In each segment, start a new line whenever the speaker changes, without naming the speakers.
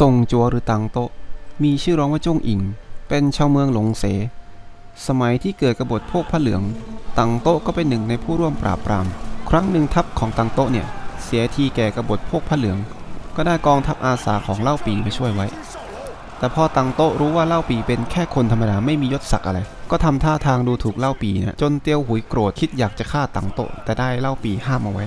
ตงจัวหรือตังโตมีชื่อร้องว่าจ้งอิง เป็นชาวเมืองหลงเส สมัยที่เกิดกบฏพวกพระเหลือง ตังโตก็เป็นหนึ่งในผู้ร่วมปราบปราม ครั้งหนึ่งทัพของตังโตเนี่ย เสียทีแก่กบฏพวกพระเหลือง ก็ได้กองทัพอาสาของเล่าปีมาช่วยไว้ แต่พอตังโตรู้ว่าเล่าปีเป็นแค่คนธรรมดาไม่มียศศักดิ์อะไร ก็ทำท่าทางดูถูกเล่าปีนะจนเตียวหุยโกรธคิดอยากจะฆ่าตังโตแต่ได้เล่าปีห้ามเอาไว้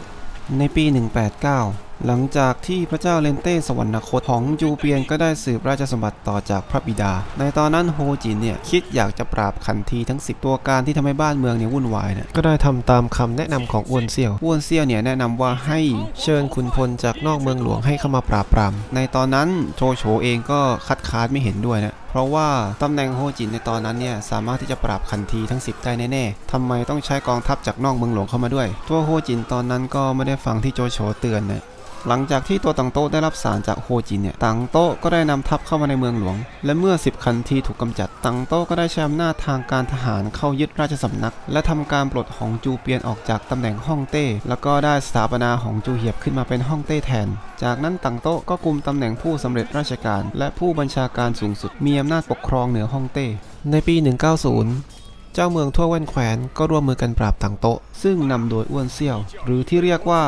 ในปี 189 หลังจากที่พระเจ้าเลนเต้สวรรคตของจูเปียนก็ได้สืบราชสมบัติต่อจากพระบิดา ในตอนนั้นโฮจินเนี่ยคิดอยากจะปราบขันทีทั้ง 10 ตัวการที่ทำให้บ้านเมืองเนี่ยวุ่นวายเนี่ยก็ได้ทำตามคำแนะนำของอ้วนเซี่ยวอ้วนเซี่ยวเนี่ยแนะนำว่าให้เชิญขุนพลจากนอกเมืองหลวงให้เข้ามาปราบปราม ในตอนนั้นโจโฉเองก็คัดค้านไม่เห็นด้วยนะเพราะว่าตำแหน่งโฮจินในตอนนั้นเนี่ยสามารถที่จะปราบขันทีทั้ง 10 ได้แน่ๆทำไมต้องใช้กองทัพจากนอกเมืองหลวงเข้ามาด้วย ตัวโฮจินตอนนั้นก็ไม่ได้ฟังที่โจโฉเตือนนะ หลังจากที่ตัวตังโต้ได้รับสารจากโฮจินเนี่ยตังโต้ก็ได้นำทัพเข้ามาในเมืองหลวง และเมื่อ 10 คันทีถูกกำจัด ตังโต้ก็ได้ใช้อำนาจทางการทหารเข้ายึดราชสำนัก และทำการปลดหองจูเปียนออกจากตำแหน่งฮ่องเต้ แล้วก็ได้สถาปนาหองจูเหียบขึ้นมาเป็นฮ่องเต้แทน จากนั้นตังโต้ก็กุมตำแหน่งผู้สำเร็จราชการ และผู้บัญชาการสูงสุดมีอำนาจปกครองเหนือฮ่องเต้ ในปี 190 เจ้าเมืองทั่วแว่นแขวนก็ร่วมมือกันปราบตังโต๊ะ ซึ่งนำโดยอ้วนเซี่ยว หรือที่เรียกว่า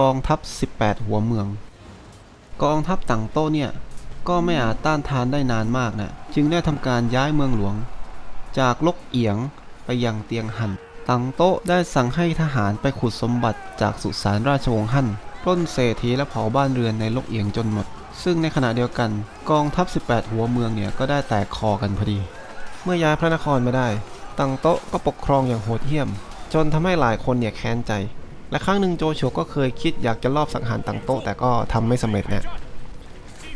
กองทัพ 18 หัวเมือง กองทัพตังโต๊ะเนี่ยก็ไม่อาจต้านทานได้นานมากนะจึงได้ทำการย้ายเมืองหลวง จากลกเอียงไปยังเตียงหันตังโต๊ะได้สั่งให้ทหารไปขุดสมบัติจากสุสานราชวงศ์ฮั่นปล้นเศรษฐีและเผาบ้านเรือนในลกเอียงจนหมด ซึ่งในขณะเดียวกัน กองทัพ 18 หัวเมืองเนี่ยก็ได้แตกคอกันพอดี เมื่อย้ายพระนครมาได้ ตังโต๊ะก็ปกครองอย่างโหดเหี้ยม จนทำให้หลายคนเนี่ยแค้นใจ และครั้งหนึ่งโจโฉก็เคยคิดอยากจะลอบสังหารตังโต๊ะแต่ก็ทำไม่สำเร็จนะ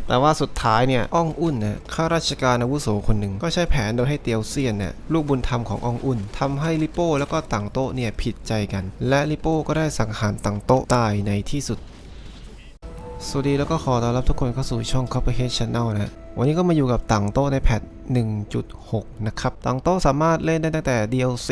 แต่ว่าสุดท้ายเนี่ยอ้องอุ่นนะข้าราชการอาวุโสคนหนึ่งก็ใช้แผนโดยให้เตียวเซียนเนี่ยลูกบุญธรรมของอ้องอุ่นทำให้ลิโป้แล้วก็ตังโต๊ะเนี่ยผิดใจกัน และลิโป้ก็ได้สังหารตังโต๊ะตายในที่สุด สวัสดีแล้วก็ขอต้อนรับทุกคนเข้าสู่ช่อง Copperhead Channel นะ วันนี้ก็มาอยู่กับตังโต้ในแพท 1.6 นะครับตังโต้สามารถเล่นได้ตั้งแต่ DLC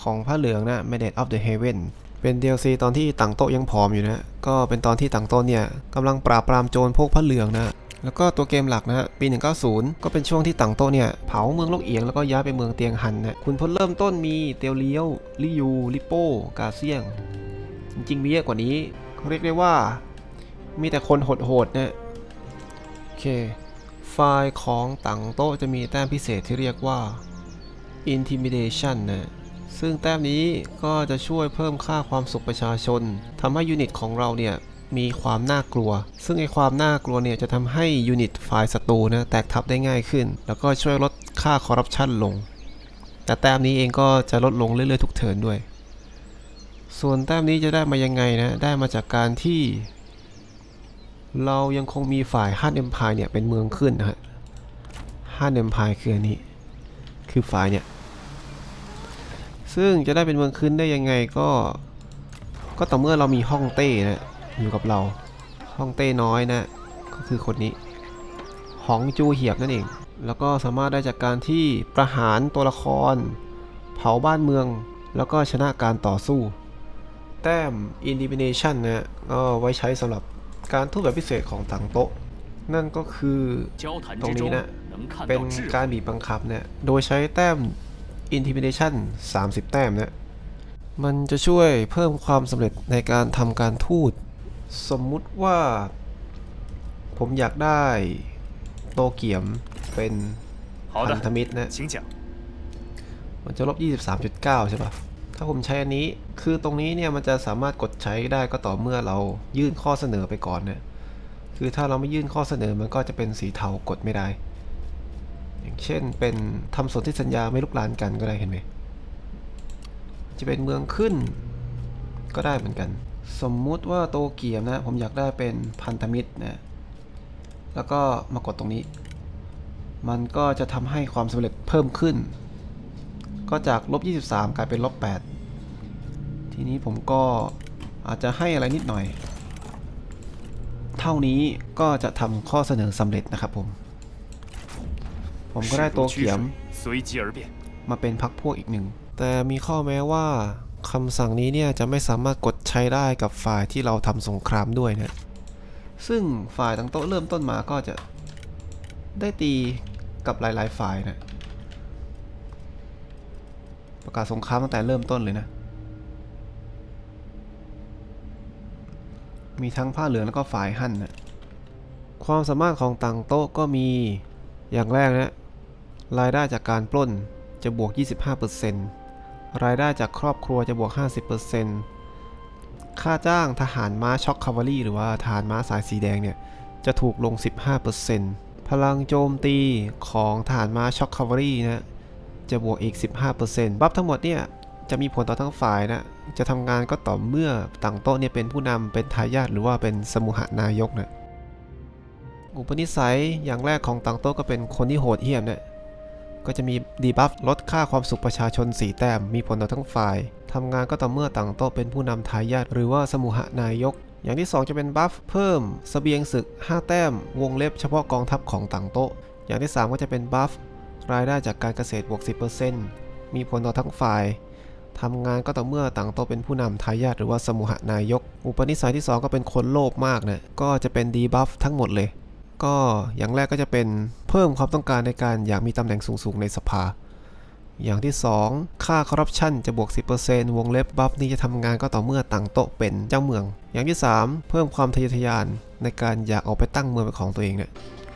ของพระเหลืองนะ m a d e of the Heaven เป็น DLC ตอนที่ตังโต้ยังผอมอยู่นะ ก็เป็นตอนที่ตังโต้เนี่ยกำลังปราบปรามโจรพวกพระเหลืองนะ แล้วก็ตัวเกมหลักนะฮะปี 190 ก็เป็นช่วงที่ตังโต้เนี่ยเผาเมืองลกเอียงแล้วก็ย้ายไปเมืองเตียงหันนะ คุณพลเริ่มต้นมีเตียวเลี้ยว ลิยู ลิโป้ กาเซียง จริงๆมีเยอะกว่านี้เขาเรียกได้ว่า มีแต่คนโหดๆเนะโอเค ไฟล์ของตังโต๊ะจะมีแต้มพิเศษที่เรียกว่า intimidation นะซึ่งแต้มนี้ก็จะช่วยเพิ่มค่าความสุขประชาชนทำให้ยูนิตของเราเนี่ยมีความน่ากลัว ซึ่งไอความน่ากลัวเนี่ยจะทำให้ยูนิตฝ่ายศัตรูนะแตกทับได้ง่ายขึ้น แล้วก็ช่วยลดค่าคอร์รัปชันลง แต่แต้มนี้เองก็จะลดลงเรื่อยๆทุกเทิร์นด้วย ส่วนแต้มนี้จะได้มายังไงนะ ได้มาจากการที่ เรายังคงมีฝ่ายฮันเอ็มพายเนี่ยเป็นเมืองขึ้นนะฮะฮันเอ็มพายคืออันนี้ คือฝ่ายเนี่ย ซึ่งจะได้เป็นเมืองขึ้นได้ยังไงก็ ก็ต่อเมื่อเรามีห้องเต้นะอยู่กับเรา ห้องเต้น้อยนะ ก็คือคนนี้หองจูเหียบนั่นเอง แล้วก็สามารถได้จากการที่ประหารตัวละคร เผาบ้านเมือง แล้วก็ชนะการต่อสู้ แต้ม Indignation นะก็ไว้ใช้สำหรับ การทูตแบบพิเศษของถังโต๊ะ นั่นก็คือตรงนี้นะเป็นการบีบบังคับเนี่ย โดยใช้แต้ม intimidation 30 แต้มเนี่ยมันจะช่วยเพิ่มความสำเร็จในการทำการทูต สมมุติว่าผมอยากได้โตเกียมเป็นพันธมิตรนะมันจะลบ 23.9 ใช่ปะ่ะ ถ้าผมใช้อันนี้ คือตรงนี้เนี่ยมันจะสามารถกดใช้ได้ก็ต่อเมื่อเรายื่นข้อเสนอไปก่อนนะคือถ้าเราไม่ยื่นข้อเสนอมันก็จะเป็นสีเทากดไม่ได้ อย่างเช่นเป็นทำสนธิสัญญาไม่ลุกลานกันก็ได้เห็นไหม จะเป็นเมืองขึ้นก็ได้เหมือนกัน สมมุติว่าโตเกียวนะ ผมอยากได้เป็นพันธมิตรนะ แล้วก็มากดตรงนี้ มันก็จะทำให้ความสำเร็จเพิ่มขึ้น ก็จากลบ23 กลายเป็นลบ8ทีนี้ผมก็อาจจะให้อะไรนิดหน่อย เท่านี้ก็จะทำข้อเสนอสำเร็จนะครับผม ผมก็ได้ตัวเขียมมาเป็นพักพวกอีกหนึ่ง แต่มีข้อแม้ว่าคำสั่งนี้เนี่ยจะไม่สามารถกดใช้ได้กับฝ่ายที่เราทำสงครามด้วยนะ ซึ่งฝ่ายตั้งโต๊ะเริ่มต้นมาก็จะได้ตีกับหลาย ๆ ฝ่ายนะ ประกาศสงครามตั้งแต่เริ่มต้นเลยนะ มีทั้งผ้าเหลืองแล้วก็ฝ่ายหั่นนะความสามารถของต่างโต๊ะก็มีอย่างแรกนะ รายได้จากการปล้นจะบวก 25%รายได้จากครอบครัวจะบวก 50%ค่าจ้างทหารม้าช็อกคาวารีหรือว่าทหารม้าสายสีแดงเนี่ย จะถูกลง 15%พลังโจมตีของทหารม้าช็อกคาวารีนะ จะบวกอีก 15%บัฟทั้งหมดเนี่ยจะมีผลต่อทั้งฝ่ายนะ จะทำงานก็ต่อเมื่อต่างโต๊ะเนี่ยเป็นผู้นำเป็นทายาทหรือว่าเป็นสมุหนายกนะอุปนิสัยอย่างแรกของต่างโต๊ะก็เป็นคนที่โหดเหี้ยมเนี่ยก็จะมีดีบัฟลดค่าความสุขประชาชน 4 แต้ม มีผลต่อทั้งฝ่ายทำงานก็ต่อเมื่อต่างโต๊ะเป็นผู้นำทายาทหรือว่าสมุหนายก อย่างที่ 2 จะเป็นบัฟเพิ่มสเสบียงศึก 5 แต้ม วงเล็บเฉพาะกองทัพของต่างโต๊ะ อย่างที่ 3 ก็จะเป็นบัฟ รายได้จากการเกษตรบวก 10%มีผลต่อทั้งฝ่ายทำงานก็ต่อเมื่อต่างโตเป็นผู้นำทายาทหรือว่าสมุหนายก อุปนิสัยที่ 2 ก็เป็นคนโลภมากนะก็จะเป็นดีบัฟทั้งหมดเลย ก็อย่างแรกก็จะเป็นเพิ่มความต้องการในการอยากมีตำแหน่งสูงๆในสภา อย่างที่ 2 ค่าคอร์รัปชันจะบวก 10%วงเล็บบัฟนี้จะทำงานก็ต่อเมื่อต่างโต๊ะเป็นเจ้าเมือง อย่างที่ 3 เพิ่มความทะเยอทะยานในการอยากออกไปตั้งเมืองเป็นของตัวเองเนี่ย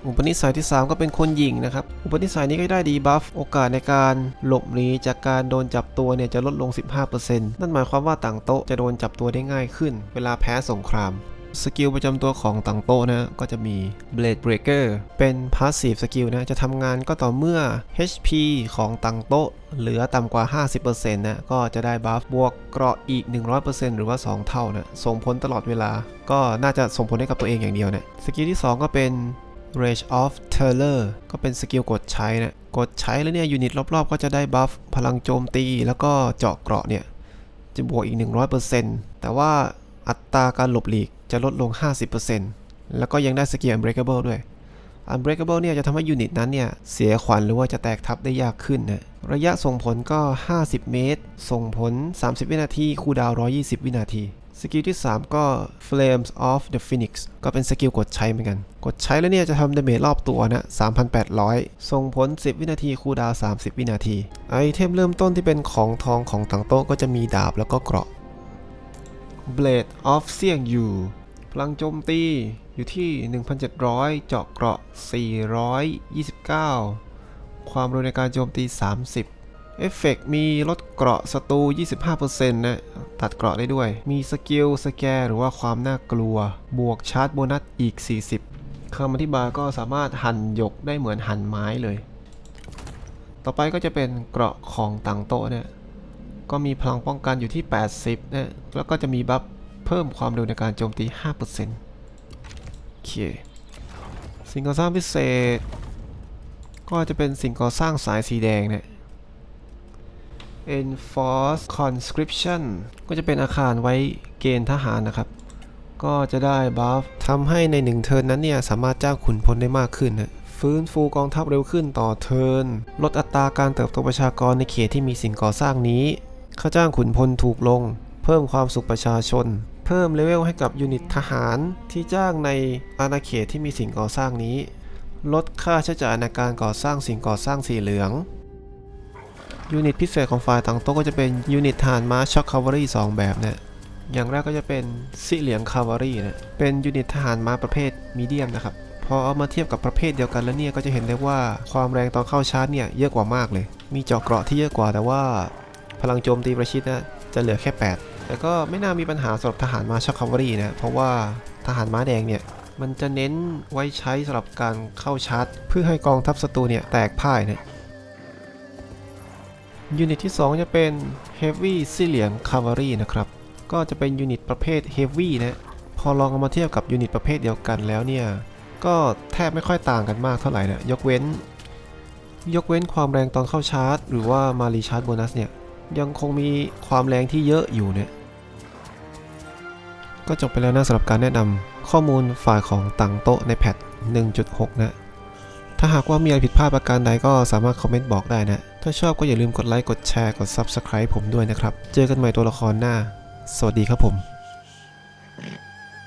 อุปนิสัยที่ 3 ก็เป็นคนยิงนะครับ อุปนิสัยนี้ก็ได้ดีบัฟโอกาสในการหลบหนีจากการโดนจับตัวเนี่ยจะลดลง 15%นั่นหมายความว่าต่างโต๊ะจะโดนจับตัวได้ง่ายขึ้น เวลาแพ้สงครามสกิลประจำตัวของต่างโต๊ะนะก็จะมี Blade Breaker เป็น Passive สกิลนะจะทำงานก็ต่อเมื่อ HP ของต่างโต๊ะเหลือต่ำกว่า 50%นะก็จะได้บัฟบวกเกราะอีก 100%หรือว่า 2 เท่านะส่งผลตลอดเวลา ก็น่าจะส่งผลให้กับตัวเองอย่างเดียวเนะสกิลที่ 2 ก็เป็น Rage of Terror ก็เป็นสกิลกดใช้นะ กดใช้แล้วเนี่ยยูนิตรอบๆ ก็จะได้บัฟพลังโจมตี แล้วก็เจาะเกราะเนี่ย จะบวกอีก 100%แต่ว่าอัตราการหลบหลีกจะลดลง 50%แล้วก็ยังได้สกิล Unbreakable ด้วย Unbreakable เนี่ยจะทำให้ยูนิตนั้นเนี่ย เสียขวัญหรือว่าจะแตกทับได้ยากขึ้นนะระยะส่งผลก็ 50 เมตร ส่งผล 30 วินาที คูดาว 120 วินาที สกิลที่ 3 ก็ Flames of the Phoenix ก็เป็นสกิลกดใช้เหมือนกัน กดใช้แล้วเนี่ยจะทำดาเมจรอบตัวนะ 3,800 ส่งผล 10 วินาที คูดาว 30 วินาที ไอเทมเริ่มต้นที่เป็นของทองของต่างโต๊ะก็จะมีดาบแล้วก็เกราะ Blade of เสี่ยงอยู่พลังโจมตีอยู่ที่ 1,700 เจาะเกราะ 429 ความเร็วในการโจมตี 30 เอฟเฟกต์มีลดเกราะศัตรู 25%นะ ตัดเกราะได้ด้วย มีสกิลสแกร์หรือว่าความน่ากลัว บวกชาร์จโบนัสอีก 40คำอธิบายก็สามารถหั่นหยกได้เหมือนหั่นไม้เลย ต่อไปก็จะเป็นเกราะของต่างโต๊ะเนี่ย ก็มีพลังป้องกันอยู่ที่ 80 นะ แล้วก็จะมีบัฟเพิ่มความเร็วในการโจมตี 5%โอเค สิ่งก่อสร้างพิเศษ ก็จะเป็นสิ่งก่อสร้างสายสีแดงเนี่ย Enforce Conscription ก็จะเป็นอาคารไว้เกณฑ์ทหารนะครับ ก็จะได้บัฟทำให้ในหนึ่งเทิร์นนั้นเนี่ย สามารถจ้างขุนพลได้มากขึ้นนะฟื้นฟูกองทัพเร็วขึ้นต่อเทิร์นลดอัตราการเติบโตประชากรในเขตที่มีสิ่งก่อสร้างนี้ค่าจ้างขุนพลถูกลง เพิ่มความสุขประชาชน เพิ่มเลเวลให้กับยูนิตทหารที่จ้างในอาณาเขตที่มีสิ่งก่อสร้างนี้ ลดค่าใช้จ่ายในการก่อสร้างสิ่งก่อสร้างสีเหลือง ยูนิตพิเศษของฝ่ายต่างโต๊ะก็จะเป็นยูนิตทหารม้าช็อคคาวารี2แบบเนี่ยอย่างแรกก็จะเป็นซิเหลียงคาวารีนะเป็นยูนิตทหารม้าประเภทมีเดียมนะครับ พอเอามาเทียบกับประเภทเดียวกันแล้วเนี่ยก็จะเห็นได้ว่าความแรงตอนเข้าชาร์จเนี่ยเยอะกว่ามากเลย มีเจาะเกราะที่เยอะกว่าแต่ว่า พลังโจมตีประชิดนะจะเหลือแค่ 8 แต่ก็ไม่น่ามีปัญหาสำหรับทหารม้าช็อคคาวารีนะเพราะว่าทหารม้าแดงเนี่ยมันจะเน้นไว้ใช้สำหรับการเข้าชาร์จ เพื่อให้กองทัพศัตรูเนี่ยแตกพ่ายนะ ยูนิตที่ 2 จะเป็น Heavy ซิเหลียง Cavalry นะครับ ก็จะเป็นยูนิตประเภท Heavy นะ พอลองเอามาเทียบกับยูนิตประเภทเดียวกันแล้วเนี่ย ก็แทบไม่ค่อยต่างกันมากเท่าไหร่นะ ยกเว้น ยกเว้นความแรงตอนเข้าชาร์จ หรือว่ามารีชาร์จโบนัสเนี่ย ยังคงมีความแรงที่เยอะอยู่เนี่ย ก็จบไปแล้วนะสำหรับการแนะนำข้อมูลฝ่ายของต่างโต๊ะในแพท1.6 นะ ถ้าหากว่ามีอะไรผิดพลาดประการใดก็สามารถคอมเมนต์บอกได้นะ ถ้าชอบก็อย่าลืมกดไลค์ กดแชร์ กด Subscribe ผมด้วยนะครับ เจอกันใหม่ตัวละครหน้า สวัสดีครับผม